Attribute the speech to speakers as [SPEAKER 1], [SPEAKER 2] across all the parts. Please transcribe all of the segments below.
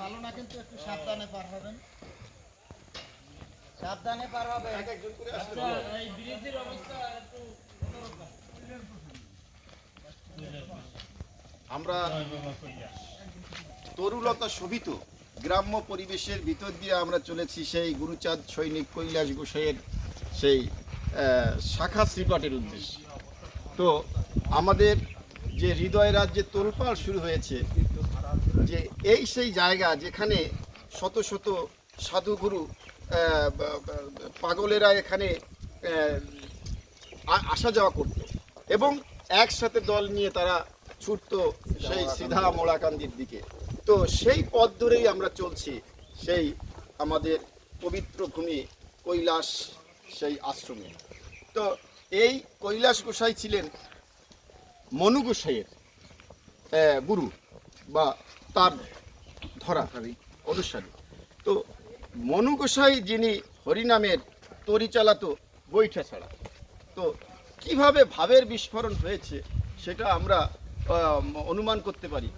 [SPEAKER 1] ভালো না কিন্তু একটু সাবধানে পার হবেন। সাবধানে পার হবে। আচ্ছা, এই ব্রিজের অবস্থা একটু
[SPEAKER 2] আমরা তরুলতা শোভিত গ্রাম্য পরিবেশের ভিতর দিয়ে আমরা চলেছি সেই গুরুচাঁদ সৈনিক কৈলাস গোসাইয়ের সেই শাখা শ্রীপাঠের উদ্দেশ্যে। তো আমাদের যে হৃদয় রাজ্যে তোলপাড় শুরু হয়েছে যে এই সেই জায়গা যেখানে শত শত সাধুগুরু পাগলেরা এখানে আসা যাওয়া করত এবং একসাথে দল নিয়ে তারা ছুটত সেই সিধা মোড়াকান্দির দিকে। তো সেই পথ ধরেই আমরা চলছি সেই আমাদের পবিত্র ভূমি কৈলাস সেই আশ্রমে। তো এই কৈলাস গোসাই ছিলেন মনু গোসাইয়ের গুরু বা তার ধরা অনুসারী। তো মনু গোসাই যিনি হরিনামের তরি চালাতো বৈঠা ছাড়া, তো কীভাবে ভাবের বিস্ফোরণ হয়েছে সেটা আমরা অনুমান করতে পারি।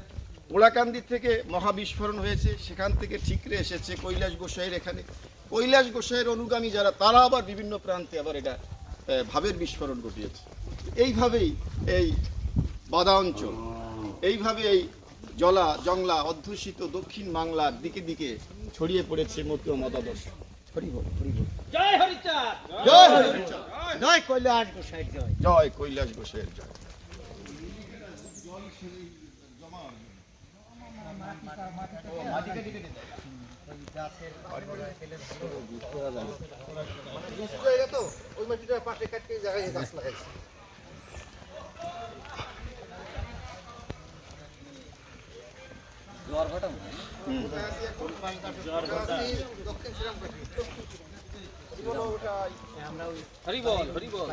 [SPEAKER 2] ওলাকান্দি থেকে মহাবিস্ফোরণ হয়েছে, সেখান থেকে ঠিকরে এসেছে কৈলাস গোসাইয়ের এখানে। কৈলাস গোসাইয়ের অনুগামী যারা, তারা আবার বিভিন্ন প্রান্তে আবার এটা ভাবের বিস্ফোরণ ঘটিয়েছে। এইভাবেই এই বাদা অঞ্চল, এইভাবে এই জলা জংলা অধ্যুষিত দক্ষিণ বাংলার দিকে দিকে ছড়িয়ে পড়েছে মতীয় মতাদর্শ।
[SPEAKER 1] জয় হরিচাঁদ!
[SPEAKER 2] জয় হরিচাঁদ!
[SPEAKER 1] জয় কৈলাস গোসাই জয়!
[SPEAKER 2] জয় কৈলাস গোসাইয়ের জয়।
[SPEAKER 1] হরিবল হরিবল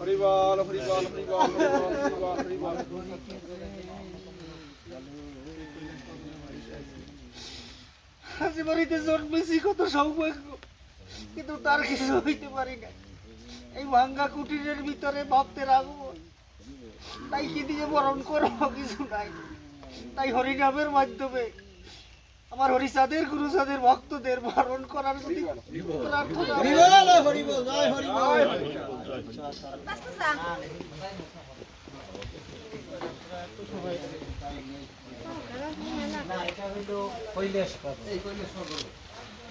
[SPEAKER 3] হরিবল হরিবল হরিবল হরিবল হরিবল
[SPEAKER 4] হাসি জন্মেছি কত সৌভাগ্য। কিন্তু তার কিছু হইতে পারি না। এই ভাঙ্গা কুটিরের ভিতরে ভক্তের আগমন। তাই কি দিয়ে বরণ করব কিছু নাই। তাই হরিনামের মাধ্যমে আমার হরিচাঁদের গুরুচাঁদের ভক্তদের বরণ করার যদি প্রার্থনা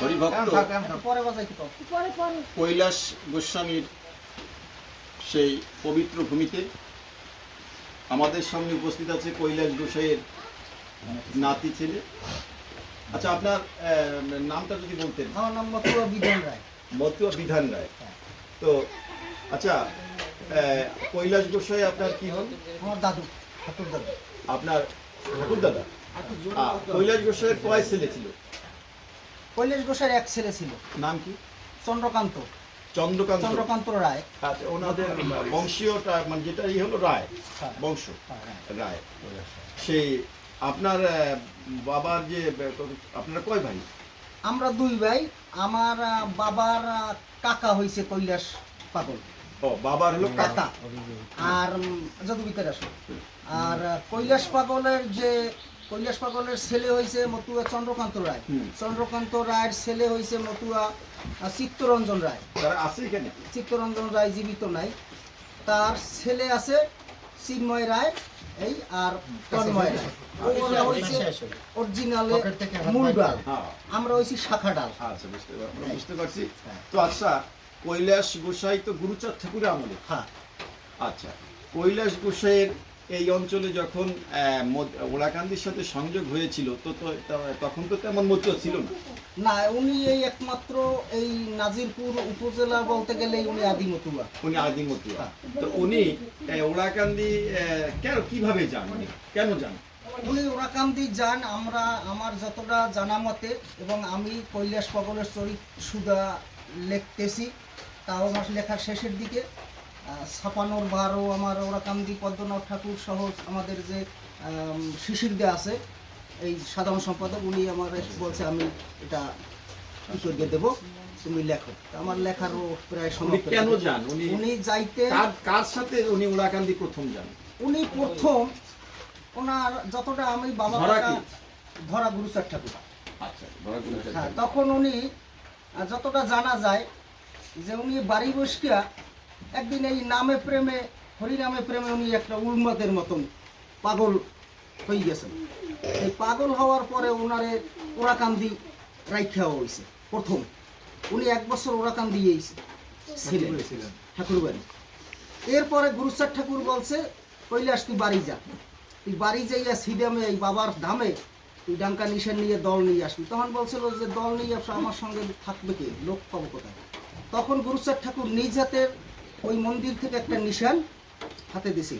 [SPEAKER 2] হরিভক্ত কৈলাস গোস্বামীর সেই পবিত্র ভূমিতে আমাদের সঙ্গে উপস্থিত আছে কৈলাস গোসাইয়ের নাতি ছেলে। আচ্ছা আপনার নামটা যদি বলতেন।
[SPEAKER 1] আমার নাম মতুয়া বিধান রায়।
[SPEAKER 2] মতুয়া বিধান রায়। তো আচ্ছা আহ, কৈলাস গোসাই আপনার কি হন?
[SPEAKER 1] আমার দাদু ঠাকুর দাদু।
[SPEAKER 2] আপনার ঠাকুর দাদা? কৈলাস গোসাইয়ের কয় ছেলে ছিল?
[SPEAKER 1] কৈলাস ঘোষের এক ছেলে ছিল।
[SPEAKER 2] নাম কি?
[SPEAKER 1] চন্দ্রকান্ত।
[SPEAKER 2] চন্দ্রকান্ত।
[SPEAKER 1] চন্দ্রকান্ত রায়।
[SPEAKER 2] আচ্ছা ওনাদের বংশীয়টা মানে যেটা ই হলো রায়
[SPEAKER 1] হ্যাঁ।
[SPEAKER 2] বংশ।
[SPEAKER 1] হ্যাঁ, হ্যাঁ।
[SPEAKER 2] রায়। সেই আপনার বাবার যে আপনারা কয় ভাই?
[SPEAKER 1] আমরা দুই ভাই। আমার বাবার কাকা হইছে কৈলাস পাগল।
[SPEAKER 2] ও বাবার হলো কাকা।
[SPEAKER 1] কাকা আর উম, যদু আর কৈলাস পাগলের যে কৈলাস পাগলের ছেলে হয়েছে মতুয়া চন্দ্রকান্ত রায়। চন্দ্রকান্ত রায়ের ছেলে হয়েছে মতুয়া চিত্তরঞ্জন রায়।
[SPEAKER 2] তারা আছে
[SPEAKER 1] চিত্তরঞ্জন রায় জীবিত নাই। তার ছেলে আছে চিন্ময় রায় এই আর তন্ময় রায়। অরিজিনালে মূল ডাল।
[SPEAKER 2] হ্যাঁ।
[SPEAKER 1] আমরা হইছি শাখা ডাল।
[SPEAKER 2] আচ্ছা বুঝতে বুঝতে পারছি। তো আচ্ছা কৈলাস গোসাই তো গুরুচাঁদ ঠাকুরের আমলে?
[SPEAKER 1] হ্যাঁ।
[SPEAKER 2] আচ্ছা কৈলাস গোসাইয়ের এই অঞ্চলে যখন ওলাকান্দির সাথে সংযোগ হয়েছিল তো তখন তো তেমন মতো ছিল না?
[SPEAKER 1] না উনি এই একমাত্র এই নাজিরপুর উপজেলা বলতে গেলে উনি আদিমতুয়া
[SPEAKER 2] উনি আদিমতুয়া তো উনি আহ, কেন কীভাবে যান? উনি? কেন যান?
[SPEAKER 1] উনি ওরাকান্দি যান আমরা আমার যতটা জানা মতে এবং আমি কৈলাস পাগলের চরিত সুদা লিখতেছি তাও আমার লেখার শেষের দিকে। ছাপানোর বারও আমার ওরাকান্দি পদ্মনাথ ঠাকুর সহ আমাদের যে শিশির দে আছে এই সাধারণ সম্পাদক উনি আমার বলছে আমি এটা কি করিয়ে দেবো? তুমি লেখো। আমার লেখারও প্রায়
[SPEAKER 2] উনি কেন যান? উনি
[SPEAKER 1] যাইতে
[SPEAKER 2] কার সাথে উনি ওরাকান্দি প্রথম যান?
[SPEAKER 1] উনি প্রথম ওনার যতটা আমি বাবা
[SPEAKER 2] ধরা
[SPEAKER 1] গুরুচার ঠাকুর।
[SPEAKER 2] আচ্ছা
[SPEAKER 1] হ্যাঁ তখন উনি যতটা জানা যায় যে উনি বাড়ি বসকিয়া একদিন এই নামে প্রেমে হরিনামে প্রেমে উনি একটা উন্মাদের মতন পাগল হয়ে গেছেন। এই পাগল হওয়ার পরে ওনারে ওরাকান্দি রাইখা হয়েছে প্রথম। উনি এক বছর ওরাকান্দি এইছে ছিলেন ঠাকুর বাড়ি এরপরে গুরুচার ঠাকুর বলছে কৈলাস তুই বাড়ি যা। তুই বাড়ি যাইয়া সিডামে এই বাবার ধামে তুই ডাঙ্কা নিশান নিয়ে দল নিয়ে আসবি। তখন বলছিল যে দল নিয়ে আসো, আমার সঙ্গে থাকবে কে? লোক পাবো কোথায়? তখন গুরুচার ঠাকুর নিজ হাতের ওই মন্দির থেকে একটা নিশান হাতে দিছিল।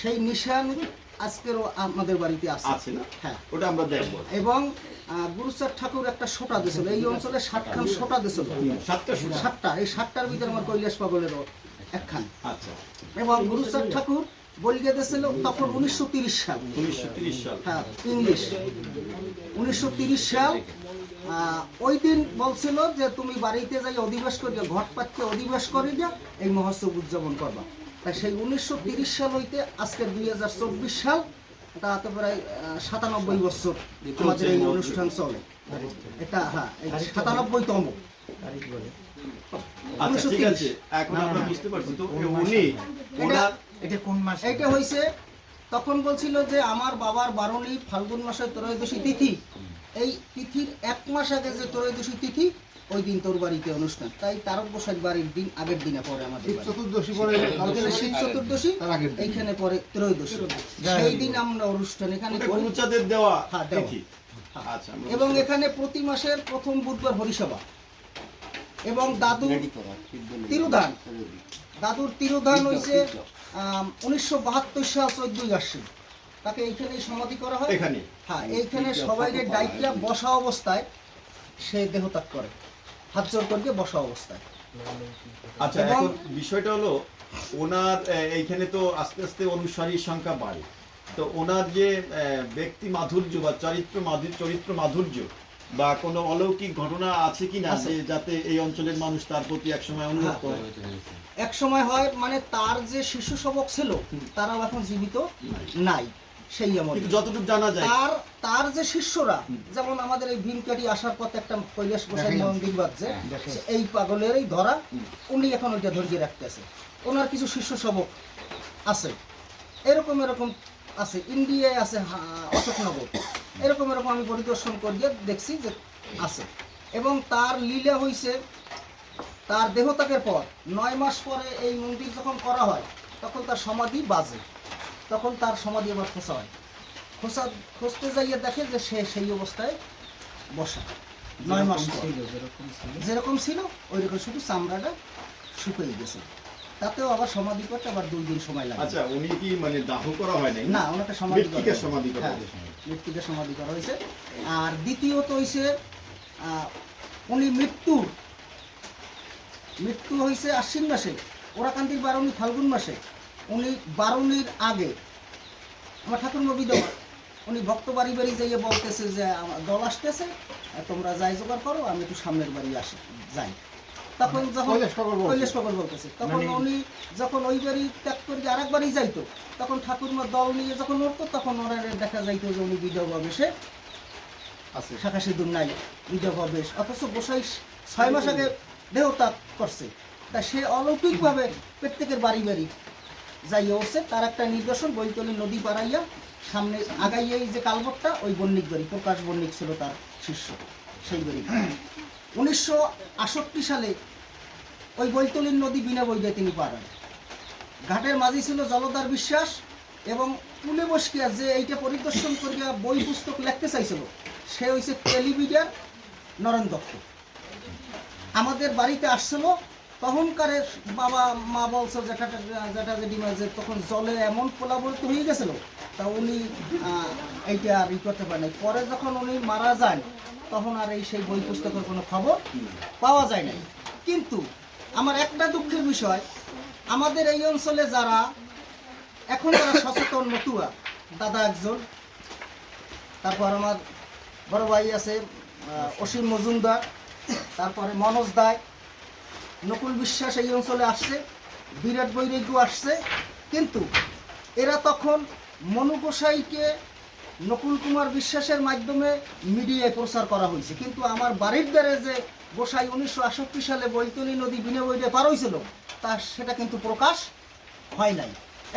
[SPEAKER 1] সেই নিশান আজকেরও আমাদের বাড়িতে আছে। হ্যাঁ।
[SPEAKER 2] ওটা আমরা দেখব।
[SPEAKER 1] এবং গুরুচার ঠাকুর একটা সোটা দিছিল। এই অঞ্চলে ষাটখান সোটা দিছিল।
[SPEAKER 2] সাতটা
[SPEAKER 1] সাতটা। এই সাতটার ভিতরে আমার কৈলাস পাগলেরও একখান।
[SPEAKER 2] আচ্ছা।
[SPEAKER 1] এবং গুরুচাঁদ ঠাকুর বলিয়ে দিয়েছিল তখন উনিশশো তিরিশ সাল।
[SPEAKER 2] উনিশশো তিরিশ সাল।
[SPEAKER 1] হ্যাঁ ইংলিশ। উনিশশো তিরিশ সাল ওই দিন বলছিল যে তুমি বাড়িতে যাই অধিবাস করিয়া ঘট পাতকে অধিবাস করে দিয়া এই মহোৎসব উদযাপন করবা। তাই সেই উনিশশো তিরিশ সাল হইতে আজকের দুই সাল তাতে প্রায় সাতানব্বই বছর আমাদের এই অনুষ্ঠান চলে। এটা হ্যাঁ এই সাতানব্বইতম।
[SPEAKER 2] আচ্ছা ঠিক আছে এখন আমরা বুঝতে পারছি তো উনি
[SPEAKER 1] এটা কোন মাস? এটা হইছে তখন বলছিল যে আমার বাবার বারণী ফাল্গুন মাসের ত্রয়োদশী তিথি। এই তিথির এক মাস আগে যে ত্রয়োদশী তিথি ওই দিন তোর বাড়িতে অনুষ্ঠান। তাই তারক বসাক বাড়ির দিন আগের দিনে পরে আমাদের।
[SPEAKER 5] চতুর্দশী পরে
[SPEAKER 1] ওখানে শীত চতুর্দশী। এইখানে পরে ত্রয়োদশী। সেই দিন আমরা অনুষ্ঠান এখানে।
[SPEAKER 2] গুরুচাঁদের দেওয়া
[SPEAKER 1] হ্যাঁ, দেওয়া।
[SPEAKER 2] আচ্ছা
[SPEAKER 1] এবং এখানে প্রতি মাসের প্রথম বুধবার হরিসভা। এবং দাদু তিরুধান। দাদুর তিরুধান হয়েছে উনিশশো বাহাত্তর সাল চোদ্দই আশ্বিন। তাকে এইখানেই সমাধি করা হয়?
[SPEAKER 2] এখানে
[SPEAKER 1] হ্যাঁ এইখানে সবাইকে ডাইকরা বসা অবস্থায় সে দেহত্যাগ করে। হাত জোর করিয়ে বসা অবস্থায়।
[SPEAKER 2] আচ্ছা এখন বিষয়টা হলো ওনার এইখানে তো আস্তে আস্তে অনুসারীর সংখ্যা বাড়ে। তো ওনার যে ব্যক্তি মাধুর্য বা চরিত্র মাধুর্য চরিত্র মাধুর্য বা কোনো অলৌকিক ঘটনা আছে কি না যে যাতে এই অঞ্চলের মানুষ তার প্রতি একসময় অনুভব করে?
[SPEAKER 1] এক সময় হয় মানে তার যে শিশু সবক ছিল তারাও এখন জীবিত নাই। সেই আমল
[SPEAKER 2] কিন্তু যতটুকু জানা যায়।
[SPEAKER 1] তার তার যে শিষ্যরা যেমন আমাদের এই ভীমকাটি আসার পথে একটা কৈলাস গোসাই মন্দির বাজছে এই পাগলেরই ধরা উনি এখন ওইটা ধরিয়ে রাখতেছে। ওনার কিছু শিষ্য সবক আছে। এরকম এরকম আছে ইন্ডিয়ায় আছে অশোকনগর। এরকম এরকম আমি পরিদর্শন করিয়ে দেখছি যে আছে। এবং তার লীলা হইছে তার দেহত্যাগের পর নয় মাস পরে এই মন্দির যখন করা হয় তখন তার সমাধি বাজে। তখন তার সমাধি আবার খোঁচা হয়। খোঁচা খুঁজতে যাইয়ে দেখে যে সে সেই অবস্থায় বসা। নয় মাস। যেরকম ছিল। ওই রকম শুধু চামড়াটা শুকিয়ে গেছে। তাতেও আবার সমাধি করতে আবার দুই দিন সময় লাগে।
[SPEAKER 2] আচ্ছা উনি কি মানে দাহ করা হয় নাই?
[SPEAKER 1] না ওনাকে সমাধি করা
[SPEAKER 2] সমাধি করা
[SPEAKER 1] হ্যাঁ,
[SPEAKER 2] হয়েছে।
[SPEAKER 1] ব্যক্তিকে সমাধি করা হয়েছে। আর দ্বিতীয়ত হয়েছে আহ, উনি মৃত্যুর মৃত্যু হয়েছে আশ্বিন মাসে। ওরাকান্দির উনি ফাল্গুন মাসে। উনি বারুণীর আগে আমার ঠাকুর বিধবা উনি ভক্ত বাড়ি বাড়ি যাইয়ে বলতেছে যে আমার দল আসতেছে তোমরা যাই জোগাড় করো আমি একটু সামনের বাড়ি আসি যাই। তখন যখন
[SPEAKER 5] পাগল বলছে।
[SPEAKER 1] কৈলাস পাগল বলতেছে। তখন উনি যখন ওই বাড়ি ত্যাগ করে আরেক বাড়ি যাইতো তখন ঠাকুরমা দল নিয়ে যখন উঠতো তখন ওরা দেখা যাইতো যে উনি বিধবা বেশে
[SPEAKER 5] আছে।
[SPEAKER 1] শাখা সিঁদুর নাই বিধবা বেশ। অথচ গোসাই ছয় মাস আগে দেহত্যাগ করছে। তা সে অলৌকিকভাবে প্রত্যেকের বাড়ি বাড়ি যাই উঠছে, তার একটা নিদর্শন, বৈতলী নদী পাড়াইয়া সামনে আগাইয়েই যে কালবটটা ওই বণিক বাড়ি, প্রকাশ বণিক ছিল তার শিষ্য, সেই বাড়ি। উনিশশো সালে ওই বৈতলীর নদী বিনা বৈদায় তিনি পারেন ঘাটের মাঝি ছিল জলদার বিশ্বাস এবং পুলে বসকিয়া যে এইটা পরিদর্শন করিয়া বই পুস্তক লিখতে চাইছিল, সে হইছে টেলিভিডিয়ার নরেন দত্ত। আমাদের বাড়িতে আসছিল তখনকারে বাবা, মা বলছে যেটা যেটা জেঠিমা যে তখন জলে এমন পোলাবলিত হয়ে গেছিল, তা উনি এইটা আর ই করতে পারেন পরে যখন উনি মারা যান, তখন আর এই সেই বই পুস্তকের কোনো খবর পাওয়া যায় নাই। কিন্তু আমার একটা দুঃখের বিষয়, আমাদের এই অঞ্চলে যারা, এখন যারা সচেতন মতুয়া, দাদা একজন, তারপর আমার বড় ভাই আছে অসীম মজুমদার, তারপরে মনোজ দায় নকুল বিশ্বাস এই অঞ্চলে আসছে, বিরাট বৈরাগ্য আসছে। কিন্তু এরা তখন মনু গোসাইকে নকুল কুমার বিশ্বাসের মাধ্যমে মিডিয়ায় প্রচার করা হয়েছে। কিন্তু আমার বাড়ির দ্বারে যে গোসাই উনিশশো আষট্টি সালে বৈতনী নদী বিনে বইতে পার হয়েছিল, তা সেটা কিন্তু প্রকাশ হয় নাই।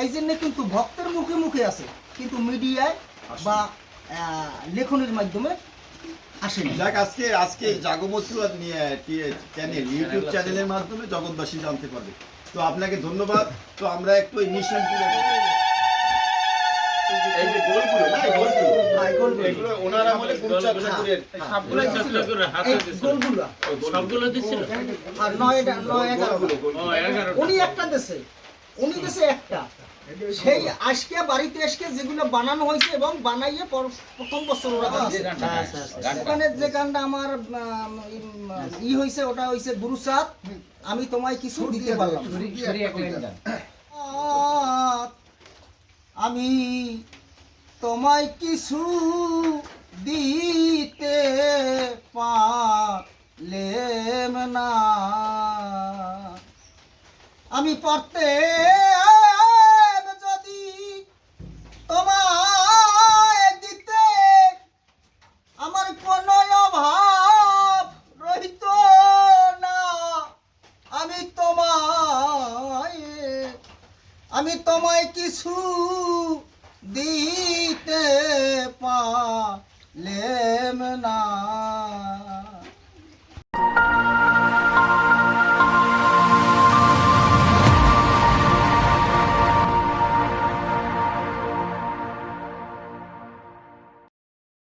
[SPEAKER 1] এই জন্য কিন্তু ভক্তের মুখে মুখে আছে, কিন্তু মিডিয়ায় বা লেখনের মাধ্যমে আসেনি।
[SPEAKER 2] যাক আজকে আজকে জাগমতুয়া নিয়ে চ্যানেল ইউটিউব চ্যানেলের মাধ্যমে জগৎবাসী জানতে পারবে। তো আপনাকে ধন্যবাদ। তো আমরা একটু এই নিশানপুরে এই যে গোলগুলো না গোলগুলো।
[SPEAKER 1] হ্যাঁ, গোলগুলো।
[SPEAKER 2] এগুলো ওনারা বলে গুরুচাঁদ ঠাকুরের
[SPEAKER 3] সবগুলো দিছিল।
[SPEAKER 1] এই গোলগুলো।
[SPEAKER 3] সবগুলো দিছিল?
[SPEAKER 1] আর নয় নয় এগারো
[SPEAKER 3] ও এগারো
[SPEAKER 1] উনি একটা দেশে উনি দেশে একটা। সেই আজকে বাড়িতে আজকে যেগুলো বানানো হয়েছে এবং বানাইয়ে প্রথম বছর ওরা গাইছে। ওখানে যে গানটা আমার ই হয়েছে ওটা হয়েছে গুরুচাঁদ আমি তোমায় কিছু দিতে পারলাম আমি তোমায় কিছু দিতে পারলেম না। আমি পড়তে যদি তোমায় দিতে আমার কোনো অভাব রহিত না আমি তোমায় আমি তোমায় কিছু দিতে পারলেম না।